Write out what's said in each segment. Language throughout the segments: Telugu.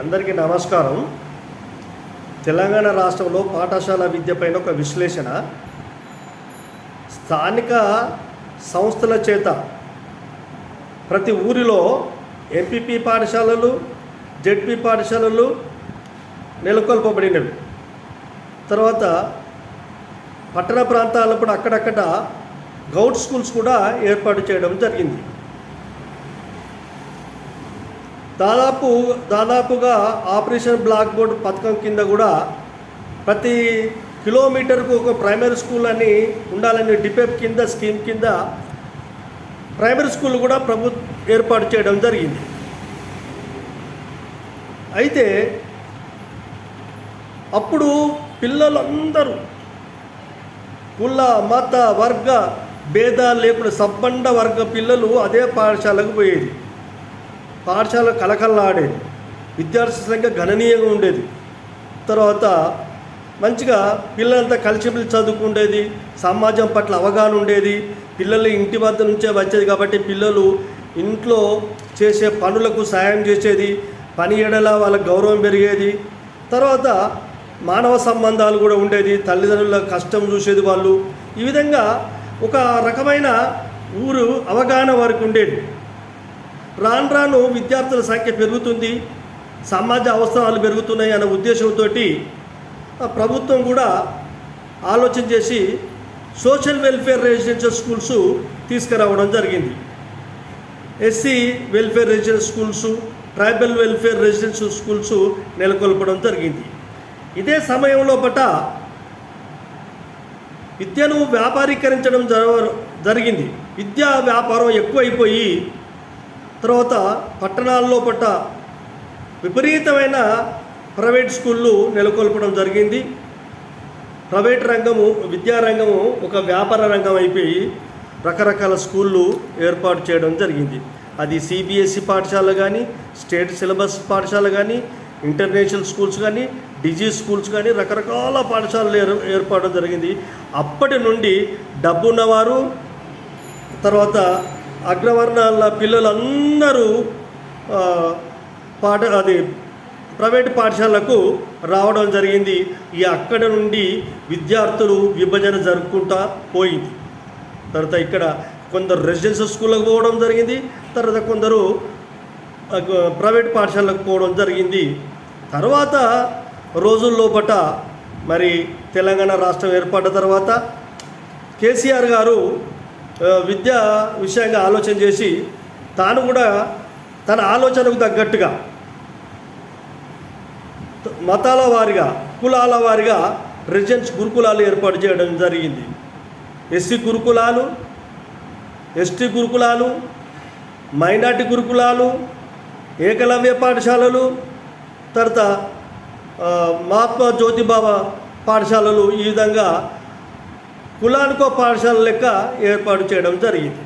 అందరికీ నమస్కారం. తెలంగాణ రాష్ట్రంలో పాఠశాల విద్యపైన ఒక విశ్లేషణ. స్థానిక సంస్థల చేత ప్రతి ఊరిలో ఎంపీపీ పాఠశాలలు జెడ్పీ పాఠశాలలు నెలకొల్పబడినవి. తర్వాత పట్టణ ప్రాంతాలప్పుడు అక్కడక్కడ గౌడ్ స్కూల్స్ కూడా ఏర్పాటు చేయడం జరిగింది. దాదాపు దాదాపుగా ఆపరేషన్ బ్లాక్ బోర్డ్ పథకం కింద కూడా ప్రతి కిలోమీటర్కు ఒక ప్రైమరీ స్కూల్ అని ఉండాలని డిపెప్ కింద స్కీమ్ కింద ప్రైమరీ స్కూల్ కూడా ప్రభుత్వం ఏర్పాటు చేయడం జరిగింది. అయితే అప్పుడు పిల్లలందరూ కుల మత వర్గ భేదాలు లేకుండా సబ్బండ వర్గ పిల్లలు అదే పాఠశాలకు పోయేది. పాఠశాల కలకల్లాడేది విద్యార్థి సంఖ్య గణనీయంగా ఉండేది. తర్వాత మంచిగా పిల్లలంతా కలిసిమెలిసి చదువుకుండేది. సమాజం పట్ల అవగాహన ఉండేది. పిల్లలు ఇంటి వద్ద నుంచే వచ్చేది కాబట్టి పిల్లలు ఇంట్లో చేసే పనులకు సాయం చేసేది. పని ఎడల వాళ్ళ గౌరవం పెరిగేది. తర్వాత మానవ సంబంధాలు కూడా ఉండేది. తల్లిదండ్రుల కష్టం చూసేది వాళ్ళు. ఈ విధంగా ఒక రకమైన ఊరు అవగాహన వరకు ఉండేది. రాను రాను విద్యార్థుల సంఖ్య పెరుగుతుంది సమాజ అవసరాలు పెరుగుతున్నాయి అనే ఉద్దేశంతో ప్రభుత్వం కూడా ఆలోచన చేసి సోషల్ వెల్ఫేర్ రెసిడెన్షియల్ స్కూల్స్ తీసుకురావడం జరిగింది. SC welfare residential schools tribal welfare residential schools నెలకొల్పడం జరిగింది. ఇదే సమయంలో పట విద్యను వ్యాపారీకరించడం జరగ జరిగింది. విద్యా వ్యాపారం ఎక్కువైపోయి తర్వాత పట్టణాల్లో పట్ట విపరీతమైన ప్రైవేట్ స్కూళ్ళు నెలకొల్పడం జరిగింది. ప్రైవేట్ రంగము విద్యారంగము ఒక వ్యాపార రంగం అయిపోయి రకరకాల స్కూళ్ళు ఏర్పాటు చేయడం జరిగింది. అది సిబిఎస్ఈ పాఠశాల కానీ స్టేట్ సిలబస్ పాఠశాల కానీ ఇంటర్నేషనల్ స్కూల్స్ కానీ డిజీ స్కూల్స్ కానీ రకరకాల పాఠశాలలు ఏర్ ఏర్పడడం జరిగింది. అప్పటి నుండి డబ్బున్నవారు తర్వాత అగ్రవర్ణాల పిల్లలందరూ పాఠ అది ప్రైవేట్ పాఠశాలకు రావడం జరిగింది. ఈ అక్కడ నుండి విద్యార్థులు విభజన జరుపుకుంటా పోయింది. తర్వాత ఇక్కడ కొందరు రెసిడెన్షియల్ స్కూళ్ళకు పోవడం జరిగింది. తర్వాత కొందరు ప్రైవేట్ పాఠశాలకు పోవడం జరిగింది. తర్వాత రోజుల్లోపట మరి తెలంగాణ రాష్ట్రం ఏర్పడ్డ తర్వాత కేసీఆర్ గారు విద్యా విషయంగా ఆలోచన చేసి తాను కూడా తన ఆలోచనకు తగ్గట్టుగా మతాల వారిగా కులాల వారిగా రెసిడెన్స్ గురుకులాలు ఏర్పాటు చేయడం జరిగింది. ఎస్సీ గురుకులాలు ఎస్టీ గురుకులాలు మైనార్టీ గురుకులాలు ఏకలవ్య పాఠశాలలు తర్వాత మహాత్మా జ్యోతిబాబా పాఠశాలలు ఈ విధంగా కులానికో పాఠశాల లెక్క ఏర్పాటు చేయడం జరిగింది.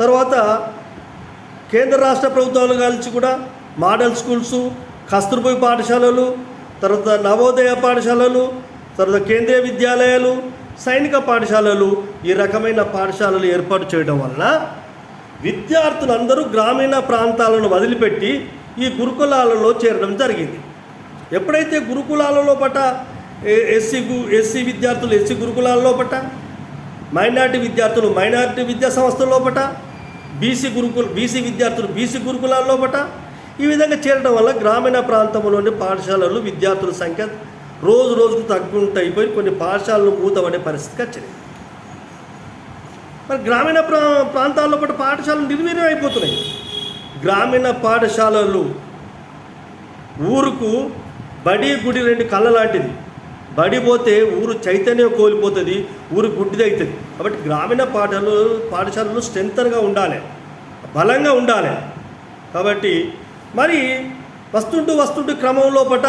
తర్వాత కేంద్ర రాష్ట్ర ప్రభుత్వాలు కలిసి కూడా మోడల్ స్కూల్స్ కస్తూర్బాయి పాఠశాలలు తర్వాత నవోదయ పాఠశాలలు తర్వాత కేంద్రీయ విద్యాలయాలు సైనిక పాఠశాలలు ఈ రకమైన పాఠశాలలు ఏర్పాటు చేయడం వలన విద్యార్థులందరూ గ్రామీణ ప్రాంతాలను వదిలిపెట్టి ఈ గురుకులాలలో చేరడం జరిగింది. ఎప్పుడైతే గురుకులాలలో పట ఎస్సీ గు ఎస్సీ విద్యార్థులు ఎస్సీ గురుకులాల్లో పట మైనార్టీ విద్యార్థులు మైనార్టీ విద్యా సంస్థల్లో పట బీసీ గురుకుల బీసీ విద్యార్థులు బీసీ గురుకులాల్లో పట ఈ విధంగా చేరడం వల్ల గ్రామీణ ప్రాంతంలోని పాఠశాలలు విద్యార్థుల సంఖ్య రోజు రోజుకు తగ్గుంటూ అయిపోయి కొన్ని పాఠశాలలు మూతపడే పరిస్థితికి వచ్చింది మరి గ్రామీణ ప్రా ప్రాంతాల్లో పాటు పాఠశాలలు నిర్వీర్యం అయిపోతున్నాయి. గ్రామీణ పాఠశాలలు ఊరుకు బడి గుడి రెండు కళ్ళ లాంటిది బడిపోతే ఊరు చైతన్యం కోల్పోతుంది ఊరు గుడ్డిది అవుతుంది కాబట్టి గ్రామీణ పాఠాలు పాఠశాలలు స్ట్రెంగ్తన్గా ఉండాలి బలంగా ఉండాలి. కాబట్టి మరి వస్తుంటూ వస్తుంటూ క్రమంలో పట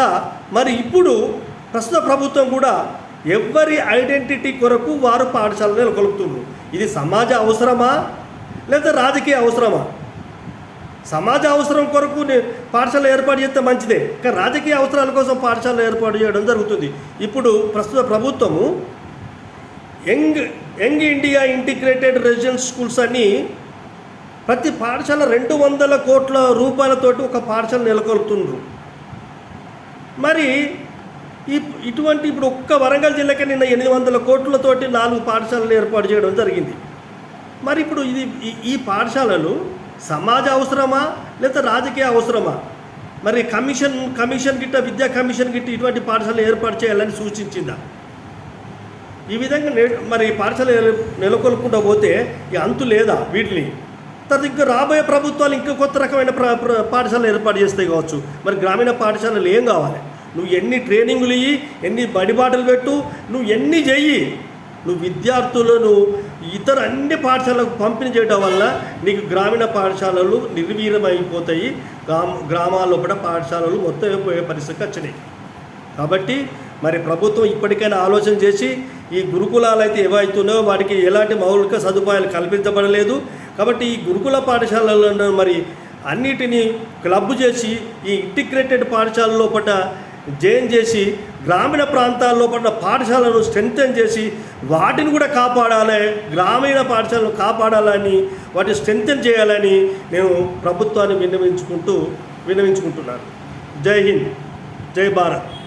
మరి ఇప్పుడు ప్రస్తుత ప్రభుత్వం కూడా ఎవరి ఐడెంటిటీ కొరకు వారు పాఠశాలను నెలకొల్పుతున్నారు ఇది సమాజ అవసరమా? లేదా రాజకీయ అవసరమా? సమాజ అవసరం కొరకు పాఠశాల ఏర్పాటు చేస్తే మంచిదే. కానీ రాజకీయ అవసరాల కోసం పాఠశాల ఏర్పాటు చేయడం జరుగుతుంది. ఇప్పుడు ప్రస్తుత ప్రభుత్వము young young India integrated residence schools అని ప్రతి పాఠశాల రెండు వందల కోట్ల రూపాయలతోటి ఒక పాఠశాల నెలకొల్పుతున్నారు మరి ఈ ఇటువంటి ఇప్పుడు ఒక్క వరంగల్ జిల్లాకే నిన్న ఎనిమిది వందల కోట్లతోటి నాలుగు పాఠశాలలు ఏర్పాటు చేయడం జరిగింది. మరి ఇప్పుడు ఇది ఈ- ఈ పాఠశాలలు సమాజ అవసరమా లేదా రాజకీయ అవసరమా? మరి కమిషన్ కమిషన్ గిట్ట విద్యా కమిషన్ గిట్ట ఇటువంటి పాఠశాలలు ఏర్పాటు చేయాలని సూచించిందా? ఈ విధంగా నే మరి పాఠశాల నెలకొల్పుకుంటూ పోతే అంతు లేదా వీటిని? తర్వాత ఇంకా రాబోయే ప్రభుత్వాలు ఇంకా కొత్త రకమైన పాఠశాలలు ఏర్పాటు చేస్తాయి కావచ్చు. మరి గ్రామీణ పాఠశాలలు ఏం కావాలి? నువ్వు ఎన్ని ట్రైనింగులు ఇయ్యి ఎన్ని బడిబాటలు పెట్టు నువ్వు ఎన్ని చెయ్యి? నువ్వు విద్యార్థులను ఇతర అన్ని పాఠశాలకు పంపిణీ చేయడం వల్ల నీకు గ్రామీణ పాఠశాలలు నిర్వీర్యమైపోతాయి. గ్రామ గ్రామాల్లో కూడా పాఠశాలలు మొత్తం పోయే పరిస్థితికి వచ్చినాయి. కాబట్టి మరి ప్రభుత్వం ఇప్పటికైనా ఆలోచన చేసి ఈ గురుకులాలు అయితే ఏవైతున్నాయో వాటికి ఎలాంటి మౌలిక సదుపాయాలు కల్పించబడలేదు. కాబట్టి ఈ గురుకుల పాఠశాలలను మరి అన్నిటినీ క్లబ్ చేసి ఈ ఇంటిగ్రేటెడ్ పాఠశాలలో పట జైన్ చేసి గ్రామీణ ప్రాంతాల్లో పడిన పాఠశాలను స్ట్రెంగ్తన్ చేసి వాటిని కూడా కాపాడాలి గ్రామీణ పాఠశాలను కాపాడాలని వాటిని స్ట్రెంగ్తన్ చేయాలని నేను ప్రభుత్వాన్ని విన్నవించుకుంటూ విన్నవించుకుంటున్నాను. జై హింద్. జై భారత్.